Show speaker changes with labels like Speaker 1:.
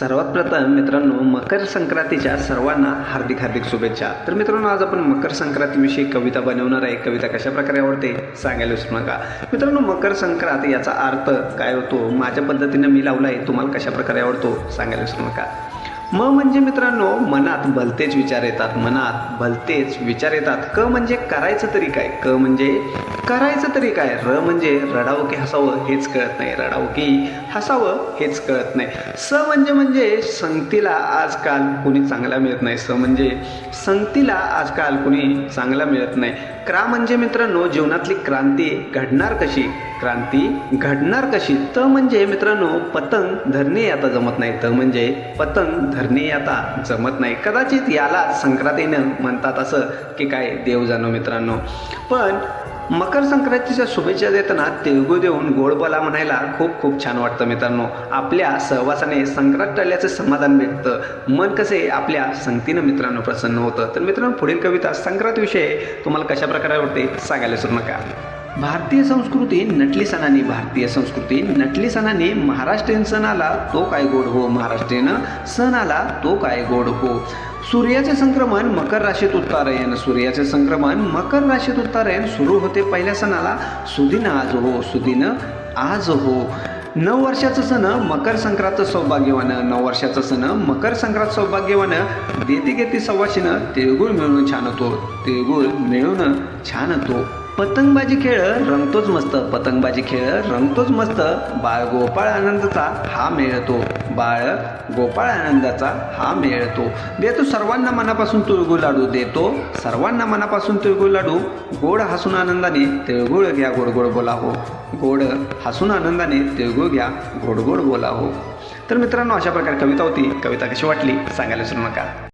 Speaker 1: सर्वात प्रथम मित्रांनो मकर संक्रांतीच्या सर्वांना हार्दिक हार्दिक शुभेच्छा. तर मित्रांनो आज आपण मकर संक्रांतीविषयी कविता बनवणार आहे. कविता कशा प्रकारे आवडते सांगायला विसरू नका. मित्रांनो मकर संक्रांत याचा अर्थ काय होतो? माझ्या पद्धतीने मी लावला आहे. तुम्हाला कशा प्रकारे आवडतो सांगायला विसरू नका. म म्हणजे मित्रांनो मनात भलतेच विचार येतात. मनात भलतेच विचार येतात. क म्हणजे करायचं तरी काय? क म्हणजे करायचं तरी काय? र म्हणजे रडावं की हसावं हेच कळत नाही. रडावं की हसावं हेच कळत नाही. स म्हणजे म्हणजे संगतीला आजकाल कुणी चांगला मिळत नाही. स म्हणजे संगतीला आजकाल कुणी चांगला मिळत नाही. क्रा म्हणजे मित्रांनो जीवनातली क्रांती घडणार कशी? क्रांती घडणार कशी? त म्हणजे मित्रांनो पतंग धरणे आता जमत नाही. त म्हणजे पतंग धरणे आता जमत नाही. कदाचित याला संक्रांतीनं म्हणतात असं की काय देव जाणो मित्रांनो. पण मकर संक्रांतीच्या शुभेच्छा देताना तिळगुळ देऊन गोडबोला म्हणायला खूप खूप छान वाटतं मित्रांनो. आपल्या सहवासाने संक्रांत टाळल्याचं समाधान भेटतं मन कसे आपल्या संगतीनं मित्रांनो प्रसन्न होतं. तर मित्रांनो पुढील कविता संक्रांतीविषयी तुम्हाला कशा प्रकारे आवडते सांगायला विसरू नका. भारतीय संस्कृती नटली सणाने भारतीय संस्कृती नटली सणाने महाराष्ट्रीयन सण आला तो काय गोड हो? महाराष्ट्रीयन सण आला तो काय गोड हो? सूर्याचे संक्रमण मकर राशीत उत्तारायण. सूर्याचे संक्रमण मकर राशीत उत्तारायण सुरू होते पहिल्या सणाला. सुदिन आज हो सुदिन आज हो. नऊ वर्षाचं सण मकर संक्रांत सौभाग्यवान. नऊ वर्षाचं सण मकर संक्रांत सौभाग्यवान. देते घेते सव्वाशीनं तिळगुळ मिळून छान होतो तिळगुळ मिळून छान होतो पतंगबाजी खेळ रंगतोच मस्त. पतंगबाजी खेळ रंगतोच मस्त. बाळ गोपाळ आनंदाचा हा मिळतो. बाळ गोपाळ आनंदाचा हा मिळतो. देतो सर्वांना मनापासून तिळगुळ लाडू. देतो सर्वांना मनापासून तिळगुळ लाडू. गोड हसून आनंदाने तिळगुळ घ्या गोड गोड बोला हो गोड हसून आनंदाने तिळगुळ घ्या गोड गोड बोला हो तर मित्रांनो अशा प्रकारे कविता होती. कविता कशी वाटली? सांगायला विसरू नका.